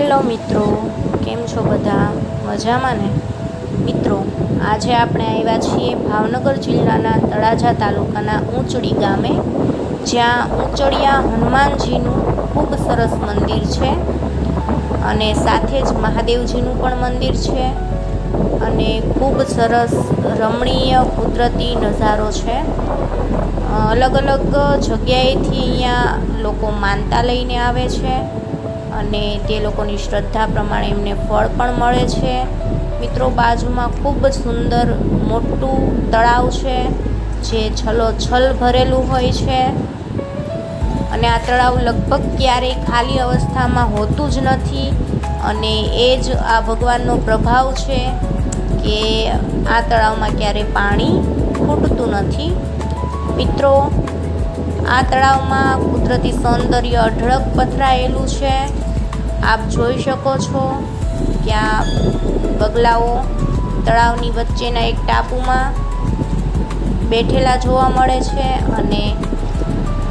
Hello મિત્રો, કેમ છો બધા? મજામાં ને? મિત્રો, આજે આપણે આવ્યા છીએ ભાવનગર જિલ્લાના તળાજા તાલુકાના ઊંચડી ગામે, જ્યાં ઊંચડિયા હનુમાનજીનું ખૂબ સરસ મંદિર છે અને સાથે જ મહાદેવજીનું પણ મંદિર છે અને ખૂબ સરસ રમણીય કુદરતી નજારો છે. અલગ અલગ જગ્યાએથી અહીંયા લોકો માનતા લઈને આવે છે. અને તે લોકોની શ્રદ્ધા પ્રમાણે એમને ફળ પણ મળે છે. મિત્રો, બાજુમાં ખૂબ સુંદર મોટું તળાવ છે, જે છલોછલ ભરેલું હોય છે. અને આ તળાવ લગભગ ક્યારેય ખાલી અવસ્થામાં હોતું જ નથી અને એ જ આ ભગવાનનો પ્રભાવ છે કે આ તળાવમાં ક્યારેય પાણી ખૂટતું નથી. મિત્રો આ તળાવમાં કુદરતી સૌંદર્ય અઢળક પથરાયેલું છે. આપ જોઈ શકો છો કે આ બગલાઓ તળાવની વચ્ચેના એક ટાપુમાં બેઠેલા જોવા મળે છે અને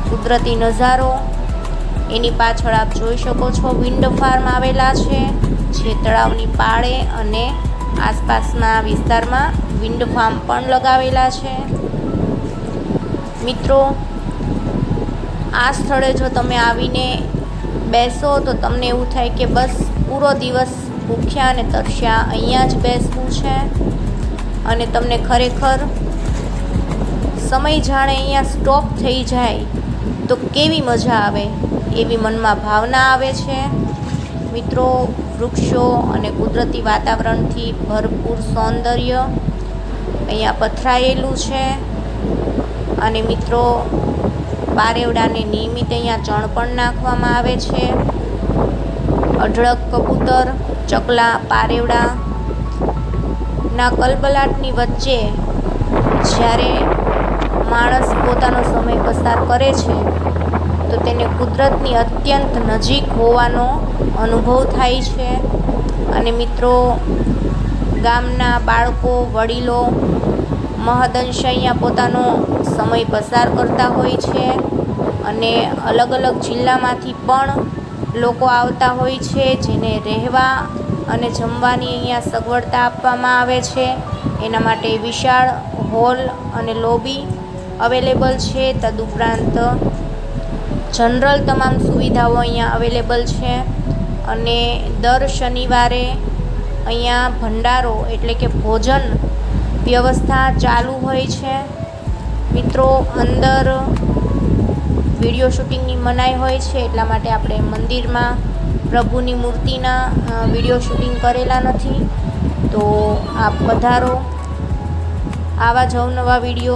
કુદરતી નજારો એની પાછળ આપ જોઈ શકો છો વિન્ડ ફાર્મ આવેલા છે જે તળાવની પાળે અને આસપાસના વિસ્તારમાં વિન્ડ ફાર્મ પણ લગાવેલા છે. મિત્રો આ સ્થળે જો તમે આવીને બેસો તો તમને એવું થાય કે બસ પૂરો દિવસ ભૂખ્યા અને તરસ્યા. અહીંયા જ બેસવું છે અને તમને ખરેખર સમય જાણે અહીંયા સ્ટોપ થઈ જાય તો કેવી મજા આવે એવી મનમાં ભાવના આવે છે. મિત્રો, વૃક્ષો અને કુદરતી વાતાવરણથી ભરપૂર સૌંદર્ય અહીંયા પથરાયેલું છે. અને મિત્રો પારેવડાને નિયમિત અહીંયા ચણ પણ નાખવામાં આવે છે. અઢળક કબૂતર, ચકલા, પારેવડા ના કલબલાટની વચ્ચે જ્યારે માણસ પોતાનો સમય પસાર કરે છે, તો તેને કુદરતની અત્યંત નજીક હોવાનો અનુભવ થાય છે. અને મિત્રો, ગામના બાળકો, વડીલો મહદંશ અહીંયા પોતાનો સમય પસાર કરતા હોય છે અને અલગ અલગ જિલ્લામાંથી પણ લોકો આવતા હોય છે, જેને રહેવા અને જમવાની અહીંયા સગવડતા આપવામાં આવે છે. એના માટે વિશાળ હોલ અને લોબી અવેલેબલ છે. તદુપરાંત જનરલ તમામ સુવિધાઓ અહીંયા અવેલેબલ છે અને દર શનિવારે અહીંયા ભંડારો એટલે કે ભોજન વ્યવસ્થા ચાલુ હોય છે. મિત્રો, અંદર વીડિયો શૂટિંગની મનાઈ હોય છે, એટલા માટે આપણે મંદિરમાં પ્રભુની મૂર્તિના વીડિયો શૂટિંગ કરેલા નથી. તો આપ પધારો. આવા જ અવનવા વીડિયો